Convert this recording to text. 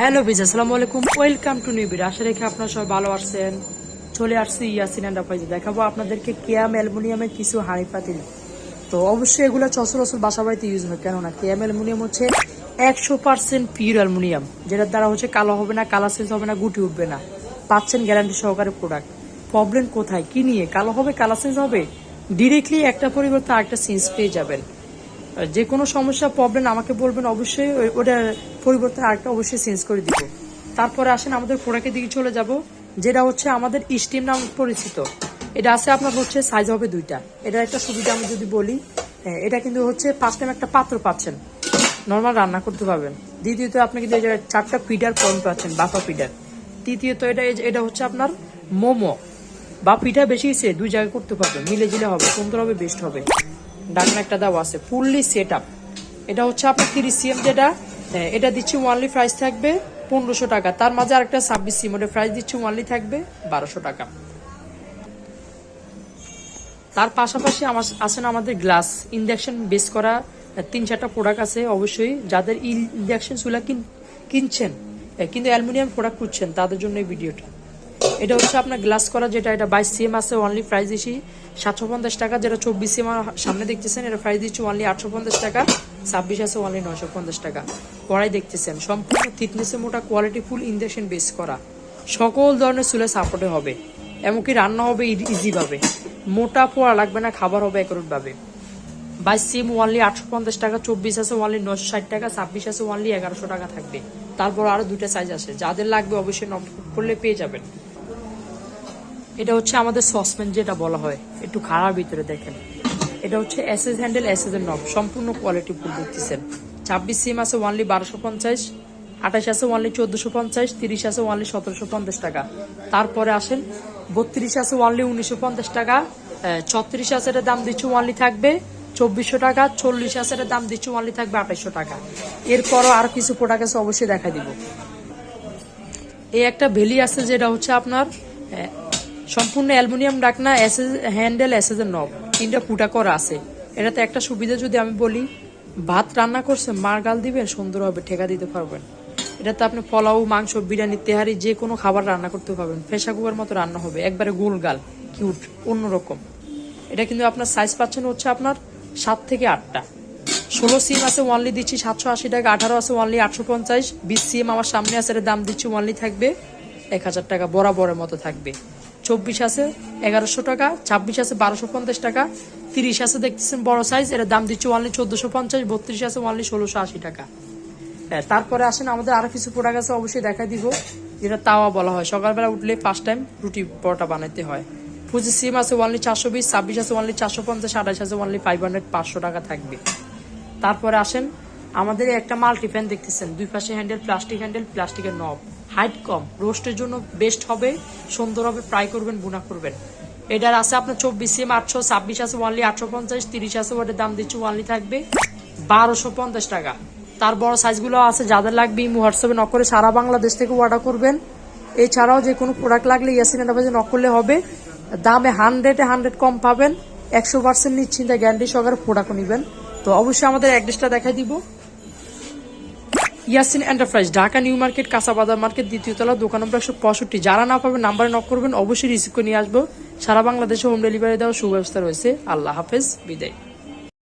Hello বিজ আসসালামু আলাইকুম। ওয়েলকাম টু নিউ ভিডিও আশা রেখে আপনারা সবাই ভালো আছেন। চলে আসছি ইয়াসিন অ্যান্ড আপাইজি দেখাবো আপনাদেরকে কেয়াম অ্যালুমিনিয়ামের কিছু হাঁড়ি পাতিল। তো অবশ্যই এগুলো চসর বাসা বাড়িতে ইউজ হয়। কেননা কেয়াম অ্যালুমিনিয়াম হচ্ছে একশো পার্সেন্ট পিওর অ্যালুমিনিয়াম। যেটার দ্বারা হচ্ছে কালো হবে না, কালার সেন্স হবে না, গুটি উঠবে না। পাচ্ছেন গ্যারান্টি সহকারে প্রোডাক্ট প্রবলেম কোথায়? কি নিয়ে? কালো হবে, কালার সেন্স হবে? ডিরেক্টলি একটা পরিবর্তে আরেকটা সেন্স পেয়ে যাবেন। যে কোনো সমস্যা প্রবলেম আমাকে বলবেন অবশ্যই ওটার পরিবর্তে আরেকটা অবশ্যই চেঞ্জ করে দিব। তারপরে আসেন আমাদের প্রোডাক্টের দিকে চলে যাব যেটা হচ্ছে আমাদের স্টিম নাম পরিচিত। এটা আছে আপনার হচ্ছে সাইজ হবে দুইটা। এটার একটা সুবিধা আমি যদি বলি হ্যাঁ, এটা কিন্তু হচ্ছে ফার্স্ট টাইম একটা পাত্র পাচ্ছেন। নর্মাল রান্না করতে পারবেন। দ্বিতীয়ত আপনি কিন্তু চারটা পিডার পয়েন্ট পাচ্ছেন বাফা পিডার তৃতীয়ত এটা এটা হচ্ছে আপনার মোমো। বা পিঠা বেশি দুই জায়গায় করতে পারবেন। মিলে জিলে হবে সুন্দর হবে বেস্ট হবে। ডাকনা একটা দাও আছে ফুললি সেট আপ এটা হচ্ছে আপনার তিরিশ সিএম যেটা হ্যাঁ, এটা দিচ্ছি ওয়ানলি প্রাইস থাকবে পনেরোশো টাকা। তার মাঝে আরেকটা ছাব্বিশ সিএম ওটা প্রাইস দিচ্ছি ওয়ানলি থাকবে বারোশো টাকা। তার পাশাপাশি আমার না আমাদের গ্লাস ইন্ডাকশন বেস করা তিন চারটা প্রোডাক্ট আছে অবশ্যই। যাদের ইন্ডাকশন চুলা কিন- কিনছেন কিন্তু অ্যালুমিনিয়াম প্রোডাক্ট খুঁজছেন তাদের জন্য এই ভিডিওটা এটা হচ্ছে আপনার গ্লাস করা, যেটা এটা বাইশ সিএম আছে অনলি প্রাইস দিচ্ছি সাতশো পঞ্চাশ টাকা, যেটা চব্বিশ সিএম সামনে দেখতেছেন, এটা প্রাইস দিচ্ছি অনলি আটশো পঞ্চাশ টাকা, ছাব্বিশ আছে অনলি নয়শো পঞ্চাশ টাকা। পড়াই দেখতেছেন, সম্পূর্ণ থিকনেসে মোটা কোয়ালিটি ফুল ইন্ডাকশন বেস করা। সকল ধরনের চুলে সাপোর্টে হবে। এমনকি রান্না হবে ইজি ভাবে। মোটা পোড়া লাগবে না, খাবার হবে একরুট ভাবে বাইশ সিম ওয়ানলি আটশো পঞ্চাশ টাকা, চব্বিশ আছে ওয়ানলি নশো ষাট টাকা, ছাব্বিশ আছে ওয়ানলি এগারোশো টাকা থাকবে। তারপর আরও দুইটা সাইজ আছে যাদের লাগবে অবশ্যই নক করলে পেয়ে যাবেন। এটা হচ্ছে আমাদের সসপ্যান যেটা বলা হয়। একটু খারাপ ভিতরে দেখেন। এটা হচ্ছে এসএস হ্যান্ডেল এসএস এর নব সম্পূর্ণ কোয়ালিটি ফুল দেখতেছেন। ছাব্বিশ সিম আছে ওয়ানলি বারোশো পঞ্চাশ, আঠাশ আছে ওয়ানলি চোদ্দশো পঞ্চাশ, তিরিশ আছে ওয়ানলি সতেরোশো পঞ্চাশ টাকা। তারপরে আসেন, বত্রিশ আছে ওয়ানলি উনিশশো পঞ্চাশ টাকা ছত্রিশ আছে এটার দাম দিচ্ছে ওয়ানলি থাকবে চব্বিশশো টাকা, চল্লিশ আছে এটার দাম দিচ্ছে ওয়ানলি থাকবে আঠাইশশো টাকা। এরপরও আর কিছু প্রোডাক্ট আছে, অবশ্যই দেখা দিব। এই একটা ভেলি আছে যেটা হচ্ছে আপনার সম্পূর্ণ অ্যালুমিনিয়াম ডাকনা হ্যান্ডেল এর নব তিনটা ফুটা করা আছে। এটাতে একটা সুবিধা যদি আমি বলি, ভাত রান্না করছে, মার গাল দিবেন সুন্দর হবে ঠেকা দিতে পারবেন। এটাতে আপনি পোলাও, মাংস, বিরিয়ানি, তেহারি, যে কোনো খাবার রান্না করতে পারবেন। ফেসা কুকার মতো রান্না হবে। একবারে গোল গাল, কিউট, অন্যরকম। এটা কিন্তু আপনার সাইজ পাচ্ছেন হচ্ছে আপনার সাত থেকে আটটা। ষোলো সিম আছে ওয়ানলি দিচ্ছি সাতশো আশি টাকা, আঠারো আছে ওয়ানলি আটশো পঞ্চাশ। বিশ সিম আমার সামনে আছে এর দাম দিচ্ছি ওয়ানলি থাকবে এক হাজার টাকা, বরাবরের মতো থাকবে। চব্বিশ আছে, এগারোশো টাকা, ছাব্বিশ আছে, বারোশো পঞ্চাশ টাকা, তিরিশ আছে, দেখতেছেন বড় সাইজ এর দাম দিচ্ছে ওয়ানলি চোদ্দশো পঞ্চাশ, বত্রিশ আছে ওয়ানলি ষোলোশো আশি টাকা। হ্যাঁ তারপরে আসেন, আমাদের আরও কিছু প্রোডাক্ট আছে, অবশ্যই দেখা দিব, যেটা তাওয়া বলা হয়। সকালবেলা উঠলে ফার্স্ট টাইম রুটি পরোটা বানাইতে হয়। পঁচিশ সিম আছে ওয়ানলি চারশো বিশ, ছাব্বিশ আছে ওয়ানলি চারশো পঞ্চাশ, আঠাশ আছে ওয়ানলি ফাইভ হান্ড্রেড পাঁচশো টাকা থাকবে। তারপরে আসেন, আমাদের একটা মাল্টি ফ্যান দেখতেছেন, দুই পাশে হ্যান্ডেল প্লাস্টিক হ্যান্ডেল প্লাস্টিকের নব হাইট কম, রোস্টের জন্য বেস্ট হবে, সুন্দর হবে ফ্রাই করবেন বুনা করবেন। এটার আছে আপনার চব্বিশ সিম, আটশো ছাব্বিশ আছে ওয়ানলি আটশো পঞ্চাশ, তিরিশ আছে ওটার দাম দিচ্ছে ওয়ানলি থাকবে বারোশো পঞ্চাশ টাকা। তার বড় সাইজগুলো আছে, যাদের লাগবে ইমো হোয়াটসঅ্যাপে নক করে সারা বাংলাদেশ থেকে অর্ডার করবেন। এছাড়াও যে কোনো প্রোডাক্ট লাগলে ইয়াসিন এন্টারপ্রাইজে নক করলে হবে। দামে হান্ড্রেডে হান্ড্রেড কম পাবেন, একশো পার্সেন্ট নিশ্চিন্তে গ্যারান্টি সহকারে প্রোডাক্ট নেবেন। তো অবশ্যই আমাদের অ্যাড্রেসটা দেখাই দিব। Yasin enterprise Dhaka new market, কাঁচাবাজার market, দ্বিতীয় তলা, দোকান নম্বর একশো পঁয়ষট্টি। যারা না পাবে নাম্বারে নক করবেন, অবশ্যই রিসিভ করে নিয়ে আসব। সারা বাংলাদেশে হোম ডেলিভারি দেওয়ার সুব্যবস্থা রয়েছে। আল্লাহ হাফেজ, বিদায়।